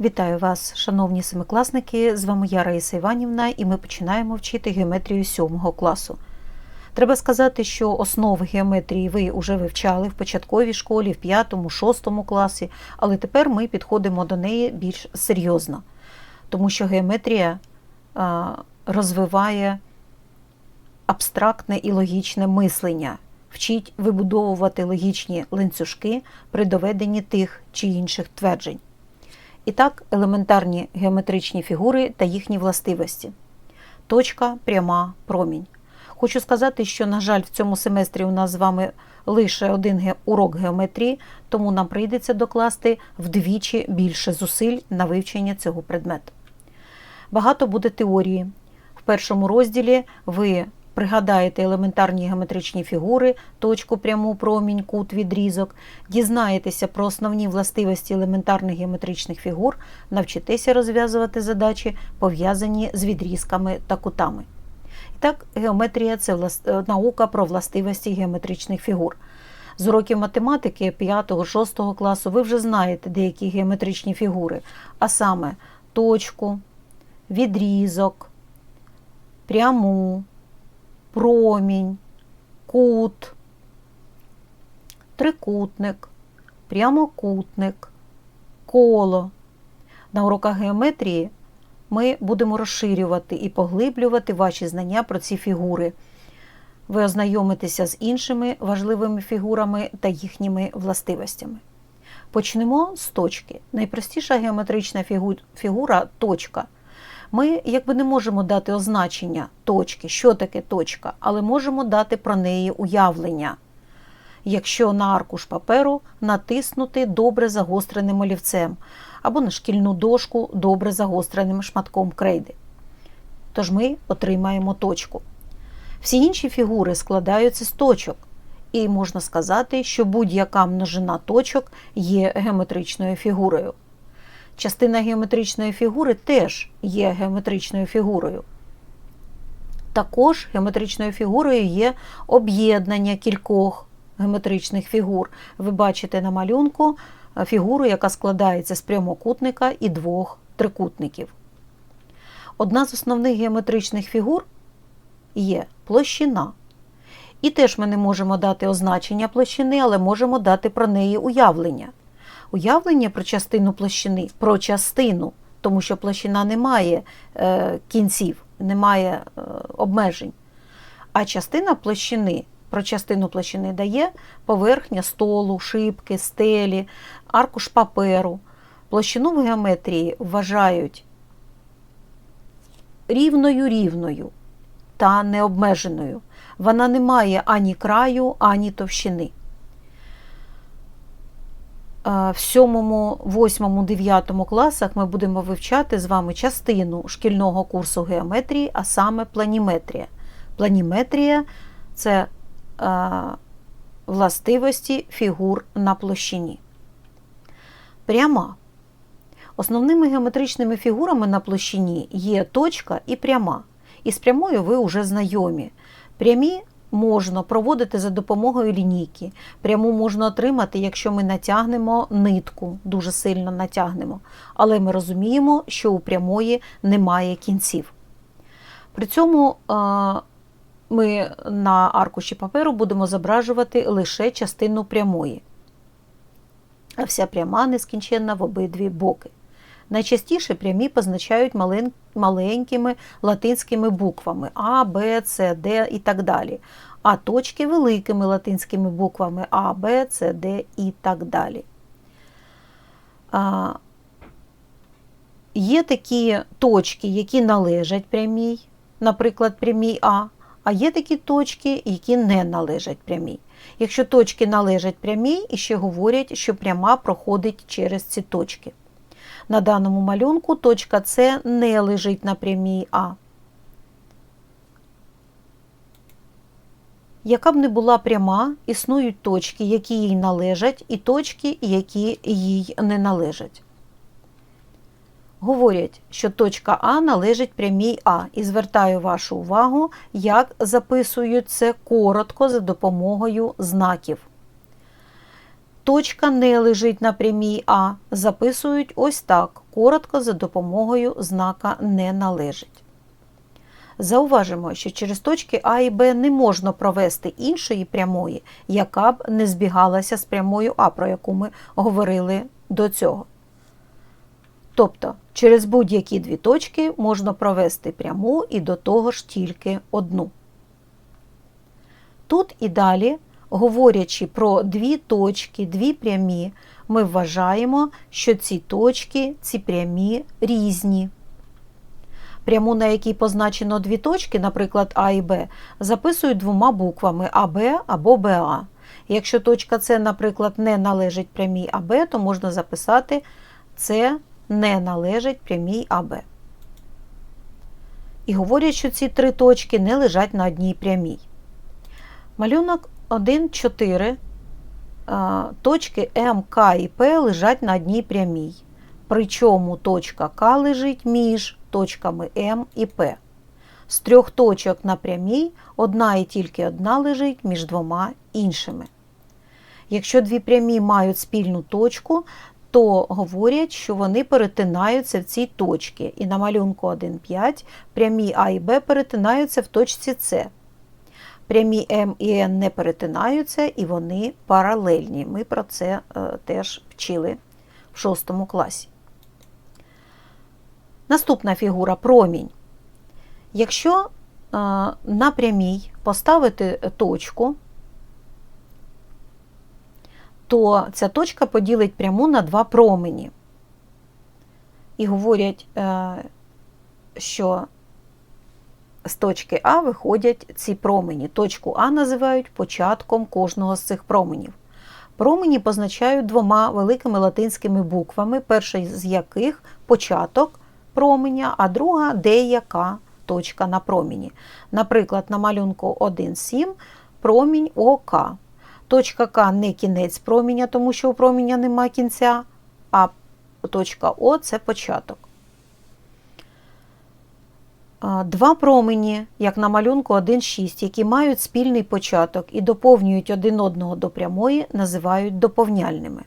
Вітаю вас, шановні семикласники! З вами я Раїса Іванівна, і ми починаємо вчити геометрію 7 класу. Треба сказати, що основи геометрії ви вже вивчали в початковій школі, в 5, 6 класі, але тепер ми підходимо до неї більш серйозно, тому що геометрія розвиває абстрактне і логічне мислення, вчить вибудовувати логічні ланцюжки при доведенні тих чи інших тверджень. І так, елементарні геометричні фігури та їхні властивості. Точка, пряма, промінь. Хочу сказати, що, на жаль, в цьому семестрі у нас з вами лише один урок геометрії, тому нам прийдеться докласти вдвічі більше зусиль на вивчення цього предмету. Багато буде теорії. В першому розділі ви пригадаєте елементарні геометричні фігури, точку, пряму, промінь, кут, відрізок, дізнаєтеся про основні властивості елементарних геометричних фігур, навчитеся розв'язувати задачі, пов'язані з відрізками та кутами. І так, геометрія це е, наука про властивості геометричних фігур. З уроків математики 5-6 класу ви вже знаєте деякі геометричні фігури, а саме точку, відрізок, пряму, промінь, кут, трикутник, прямокутник, коло. На уроках геометрії ми будемо розширювати і поглиблювати ваші знання про ці фігури. Ви ознайомитеся з іншими важливими фігурами та їхніми властивостями. Почнемо з точки. Найпростіша геометрична фігура точка. Ми якби не можемо дати означення точки, що таке точка, але можемо дати про неї уявлення. Якщо на аркуш паперу натиснути добре загостреним олівцем або на шкільну дошку добре загостреним шматком крейди. Тож ми отримаємо точку. Всі інші фігури складаються з точок, і можна сказати, що будь-яка множина точок є геометричною фігурою. Частина геометричної фігури теж є геометричною фігурою. Також геометричною фігурою є об'єднання кількох геометричних фігур. Ви бачите на малюнку е, фігуру, яка складається з прямокутника і двох трикутників. Одна з основних геометричних фігур є площина. І теж ми не можемо дати означення площини, але можемо дати про неї уявлення. Уявлення про частину площини, про частину, тому що площина не має е, кінців, не має е, обмежень. А частина площини, про частину площини дає поверхня столу, шибки, стелі, аркуш паперу. Площину в геометрії вважають рівною рівною та необмеженою. Вона не має ані краю, ані товщини. В 7, 8, 9 класах ми будемо вивчати з вами частину шкільного курсу геометрії, а саме планіметрія. Планіметрія це властивості фігур на площині. Пряма. Основними геометричними фігурами на площині є точка і пряма. І з прямою ви вже знайомі. Прямі можна проводити за допомогою лінійки. Пряму можна отримати, якщо ми натягнемо нитку, дуже сильно натягнемо. Але ми розуміємо, що у прямої немає кінців. При цьому е, ми на аркуші паперу будемо зображувати лише частину прямої, а вся пряма нескінченна в обидві боки. Найчастіше прямі позначають мален- маленькими латинськими буквами А, Б, С, Д і так далі. А точки великими латинськими буквами А, Б, С, Д і так далі. Є такі точки, які належать прямій, наприклад, прямій А, а є такі точки, які не належать прямій. Якщо точки належать прямій, і ще говорять, що пряма проходить через ці точки. На даному малюнку точка С не лежить на прямій А. Яка б не була пряма, існують точки, які їй належать, і точки, які їй не належать. Говорять, що точка А належить прямій А, і звертаю вашу увагу, як записують це коротко за допомогою знаків. Точка не лежить на прямій А, записують ось так, коротко за допомогою знака не належить. Зауважимо, що через точки А і Б не можна провести іншої прямої, яка б не збігалася з прямою А, про яку ми говорили до цього. Тобто, через будь-які дві точки можна провести пряму і до того ж тільки одну. Тут і далі, говорячи про дві точки, дві прямі, ми вважаємо, що ці точки, ці прямі різні. Пряму, на якій позначено дві точки, наприклад, А і Б, записують двома буквами АБ або БА. Якщо точка С, наприклад, не належить прямій АБ, то можна записати С не належить прямій АБ. І говорять, що ці три точки не лежать на одній прямій. Малюнок 1, 4. Точки М, К і П лежать на одній прямій. Причому точка К лежить між точками М і П. З трьох точок на прямій одна і тільки одна лежить між двома іншими. Якщо дві прямі мають спільну точку, то говорять, що вони перетинаються в цій точці. І на малюнку 1,5 прямі А і Б перетинаються в точці С. Прямі М і Н не перетинаються і вони паралельні. Ми про це е, теж вчили в 6 класі. Наступна фігура промінь. Якщо е, на прямій поставити точку, то ця точка поділить пряму на два промені. І говорять, е, що з точки А виходять ці промені. Точку А називають початком кожного з цих променів. Промені позначають двома великими латинськими буквами, перша з яких початок променя, а друга деяка точка на промені. Наприклад, на малюнку 1,7 промінь ОК. Точка К не кінець проміння, тому що у проміння немає кінця, а точка О це початок. Два промені, як на малюнку 1,6, які мають спільний початок і доповнюють один одного до прямої, називають доповняльними.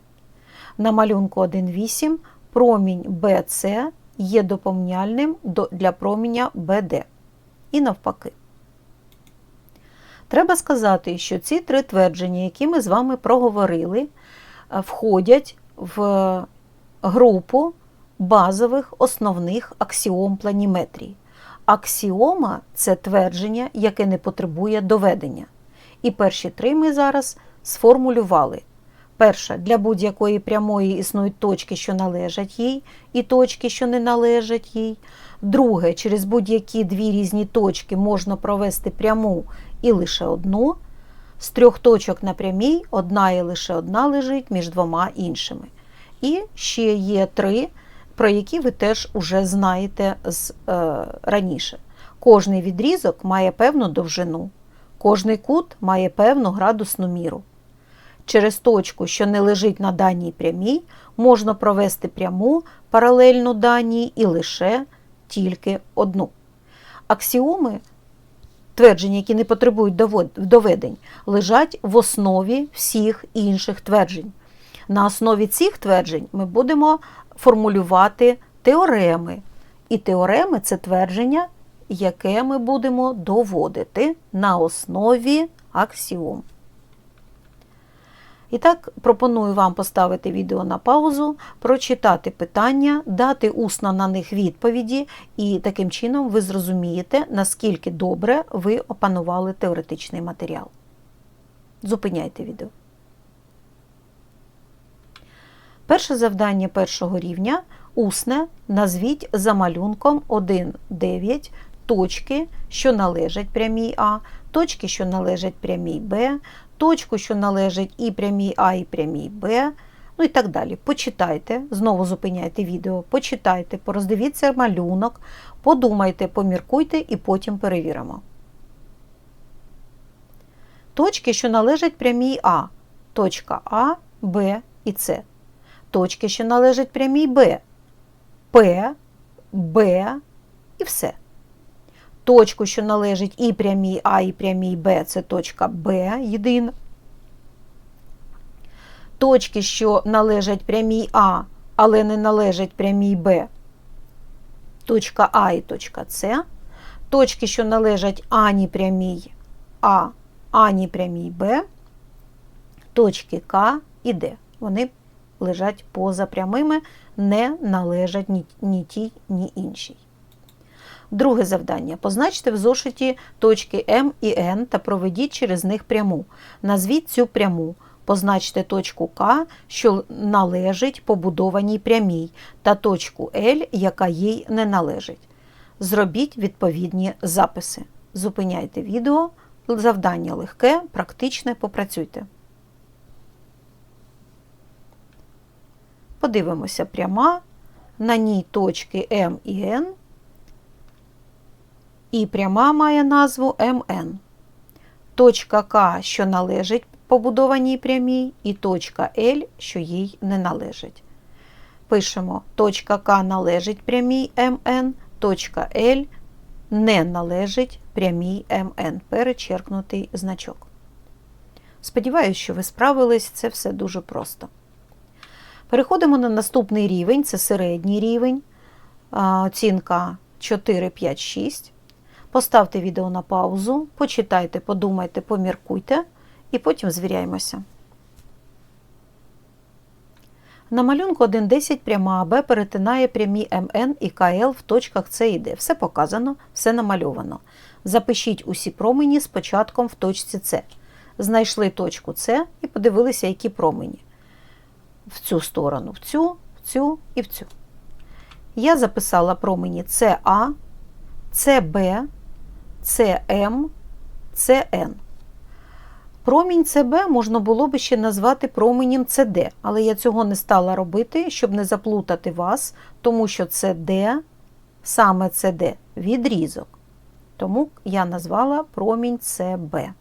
На малюнку 1,8 промінь BC є доповняльним для проміння BD. І навпаки. Треба сказати, що ці три твердження, які ми з вами проговорили, е, входять в групу базових основних аксіом планіметрії. Аксіома це твердження, яке не потребує доведення. І перші три ми зараз сформулювали. Перше, для будь-якої прямої існують точки, що належать їй, і точки, що не належать їй. Друге, через будь-які дві різні точки можна провести пряму і лише одну. З трьох точок на прямій одна і лише одна лежить між двома іншими. І ще є три, про які ви теж уже знаєте з, е, раніше. Кожний відрізок має певну довжину, кожний кут має певну градусну міру. Через точку, що не лежить на даній прямій, можна провести пряму паралельну даній і лише тільки одну. Аксіоми твердження, які не потребують доведень, лежать в основі всіх інших тверджень. На основі цих тверджень ми будемо формулювати теореми. І теореми це твердження, яке ми будемо доводити на основі аксіом. І так, пропоную вам поставити відео на паузу, прочитати питання, дати усно на них відповіді, і таким чином ви зрозумієте, наскільки добре ви опанували теоретичний матеріал. Зупиняйте відео. Перше завдання першого рівня усне назвіть за малюнком 1,9 точки, що належать прямій А, точки, що належать прямій Б, точку, що належить і прямій А, і прямій Б, ну і так далі. Почитайте, знову зупиняйте відео, почитайте, пороздивіться малюнок, подумайте, поміркуйте і потім перевіримо. Точки, що належать прямій А, точка А, Б і С. Точки, що належать прямій Б, П, Б і все точку, що належить і прямій А, і прямій Б, це точка Б єдина. точки, що належать прямій А, але не належать прямій Б, точка А і точка С, точки, що належать ані прямій А, ані прямій Б, точки К і Д. Вони лежать поза прямими, не належать ні, тій, ні іншій. Друге завдання. Позначте в зошиті точки М і Н та проведіть через них пряму. Назвіть цю пряму. Позначте точку К, що належить побудованій прямій, та точку Л, яка їй не належить. Зробіть відповідні записи. Зупиняйте відео. Завдання легке, практичне, попрацюйте. Подивимося пряма. На ній точки М і Н. І пряма має назву МН. Точка К, що належить побудованій прямій, і точка Л, що їй не належить. Пишемо точка К належить прямій МН, точка Л не належить прямій МН. Перечеркнутий значок. Сподіваюсь, що ви справились, це все дуже просто. Переходимо на наступний рівень, це середній рівень, оцінка 4, 5, 6. Поставте відео на паузу, почитайте, подумайте, поміркуйте і потім звіряємося. На малюнку 1.10 пряма АБ перетинає прямі МН і КЛ в точках С і Д. Все показано, все намальовано. Запишіть усі промені з початком в точці С. Знайшли точку С і подивилися, які промені. В цю сторону, в цю, в цю і в цю. Я записала промені СА, СБ, СМ, СН. Промінь СБ можна було би ще назвати променем СД, але я цього не стала робити, щоб не заплутати вас, тому що СД, саме СД відрізок. Тому я назвала промінь СБ.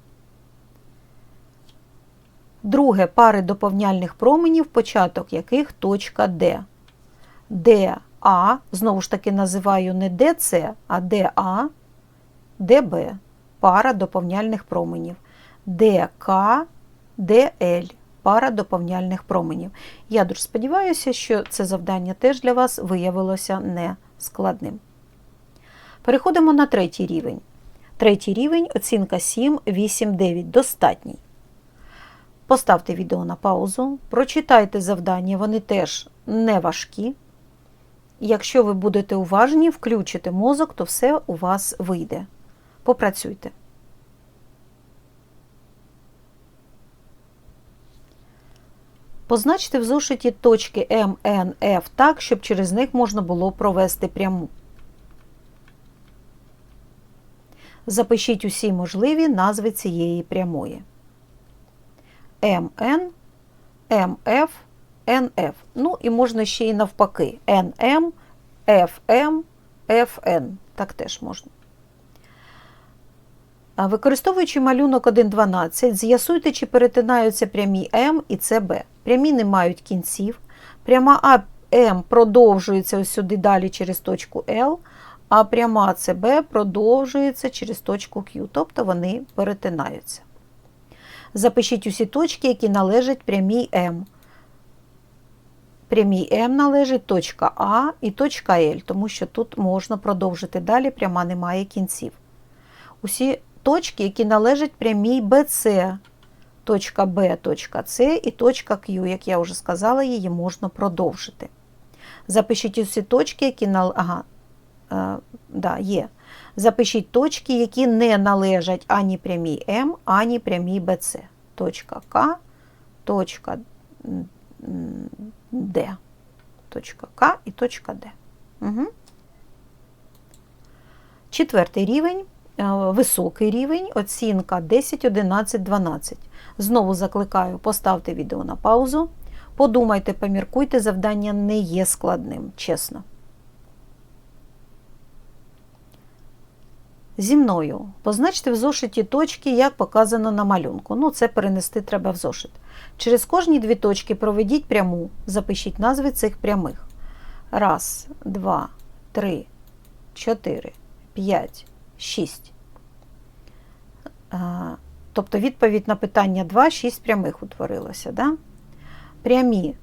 Друге пари доповняльних променів, початок яких точка Д. ДА, знову ж таки, називаю не ДЦ, а ДА, ДБ пара доповняльних променів. ДК, ДЛ пара доповняльних променів. Я дуже сподіваюся, що це завдання теж для вас виявилося не складним. Переходимо на третій рівень. Третій рівень оцінка 7, 8, 9. Достатній. Поставте відео на паузу, прочитайте завдання, вони теж не важкі. Якщо ви будете уважні, включите мозок, то все у вас вийде. Попрацюйте. Позначте в зошиті точки М, Н, Ф так, щоб через них можна було провести пряму. Запишіть усі можливі назви цієї прямої. МН, МФ, НФ. Ну і можна ще й навпаки. НМ, ФМ, ФН. Так теж можна. Використовуючи малюнок 1.12, з'ясуйте, чи перетинаються прямі М і СБ. Прямі не мають кінців. Пряма АМ продовжується ось сюди далі через точку L, а пряма СБ продовжується через точку Q, тобто вони перетинаються. Запишіть усі точки, які належать прямій М. Прямій М належить точка А і точка Л, тому що тут можна продовжити далі, пряма не має кінців. Усі точки, які належать прямій BC, точка Б, точка С і точка Q, як я вже сказала, її можна продовжити. Запишіть усі точки, які ага, е, да, є. Запишіть точки, які не належать ані прямій М, ані прямій BC. Точка К, точка Д. Точка К і точка Д. Угу. Четвертий рівень. Е, високий рівень, оцінка 10, 11, 12. Знову закликаю, поставте відео на паузу. Подумайте, поміркуйте, завдання не є складним, чесно. Зі мною позначте в зошиті точки, як показано на малюнку. Ну, це перенести треба в зошит. Через кожні дві точки проведіть пряму, запишіть назви цих прямих. Раз, два, три, чотири, п'ять. 6. Тобто відповідь на питання 2, 6 прямих утворилося. Да? прямі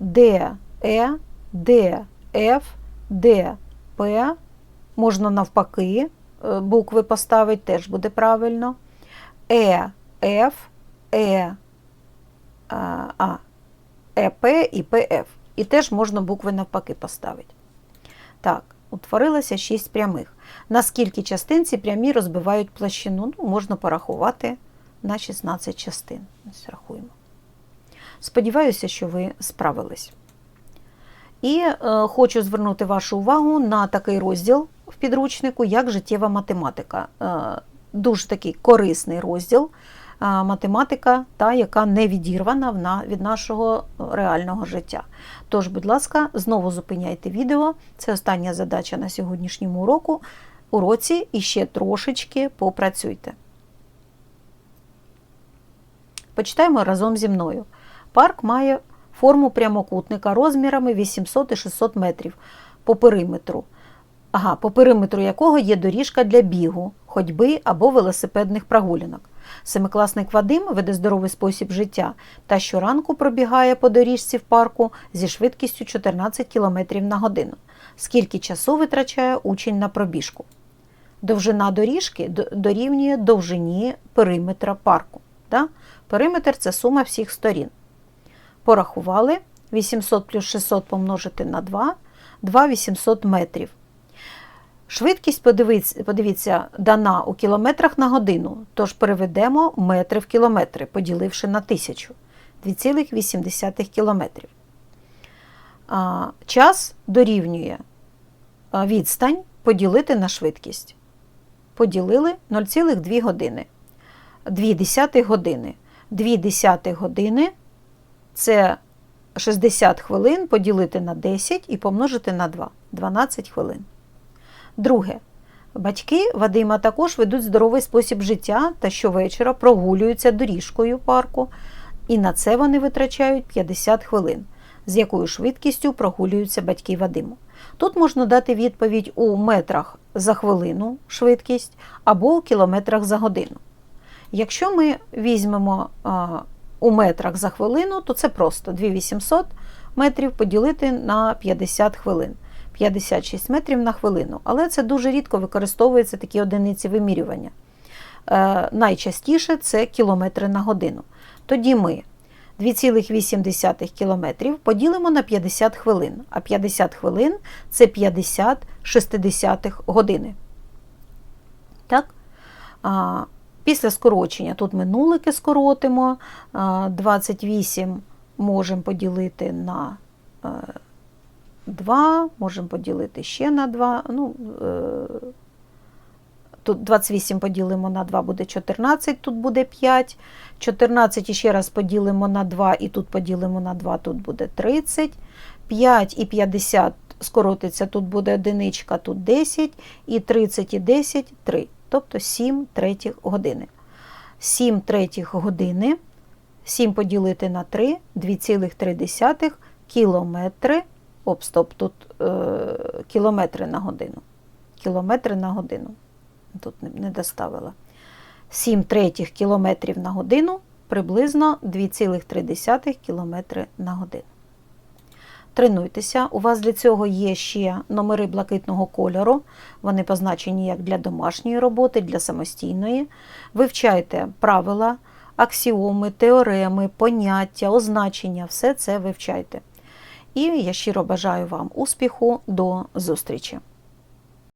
D, E, D, F, D, P, можна навпаки, е, букви поставити, теж буде правильно. Е, F, Е, а, ЕП і ПФ. І теж можна букви навпаки поставити. Так, утворилося 6 прямих. На скільки частин ці прямі розбивають площину? Ну, можна порахувати на 16 частин. Ось рахуємо. Сподіваюся, що ви справились. І е, хочу звернути вашу увагу на такий розділ в підручнику, як життєва математика. Е, дуже такий корисний розділ. е, Математика, та, яка не відірвана від нашого е, реального життя. Тож, будь ласка, знову зупиняйте відео. Це остання задача на сьогоднішньому уроку. Уроці і ще трошечки попрацюйте. Почитаємо разом зі мною. Парк має форму прямокутника розмірами 800 і 600 метрів по периметру. Ага, по периметру якого є доріжка для бігу, ходьби або велосипедних прогулянок. Семикласник Вадим веде здоровий спосіб життя та щоранку пробігає по доріжці в парку зі швидкістю 14 км на годину. Скільки часу витрачає учень на пробіжку? Довжина доріжки дорівнює довжині периметра парку. Да? Периметр це сума всіх сторін. Порахували 800 плюс 600 помножити на 2, 2 800 метрів. Швидкість, подивіться, подивіться, дана у кілометрах на годину, тож переведемо метри в кілометри, поділивши на тисячу. 2,8 кілометрів. Час дорівнює відстань поділити на швидкість. Поділили 0,2 години. 2 десятих години. 2 десятих години це 60 хвилин поділити на 10 і помножити на 2 12 хвилин. Друге. Батьки Вадима також ведуть здоровий спосіб життя та щовечора прогулюються доріжкою парку, і на це вони витрачають 50 хвилин, з якою швидкістю прогулюються батьки Вадиму. Тут можна дати відповідь у метрах за хвилину швидкість або у кілометрах за годину. Якщо ми візьмемо а, у метрах за хвилину, то це просто 2800 метрів поділити на 50 хвилин. 56 метрів на хвилину. Але це дуже рідко використовуються такі одиниці вимірювання. Е, найчастіше це кілометри на годину. Тоді ми 2,8 кілометрів поділимо на 50 хвилин, а 50 хвилин це 50 шестидесятих години. Так? А, Після скорочення тут ми нулики скоротимо. А, 28 можемо поділити на е, 2, можемо поділити ще на 2. Ну, е, тут 28 поділимо на 2 буде 14, тут буде 5. 14 і ще раз поділимо на 2, і тут поділимо на 2, тут буде 30. 5 і 50 скоротиться, тут буде одиничка, тут 10, і 30 і 10 – 3. Тобто 7 третіх години. 7 третіх години, 7 поділити на 3, 2,3 кілометри. Оп, стоп, тут е, кілометри на годину. Кілометри на годину. Тут не, не доставила. 7 третіх кілометрів на годину приблизно 2,3 кілометри на годину. Тренуйтеся. У вас для цього є ще номери блакитного кольору. Вони позначені як для домашньої роботи, для самостійної. Вивчайте правила, аксіоми, теореми, поняття, означення все це вивчайте. І я щиро бажаю вам успіху. До зустрічі!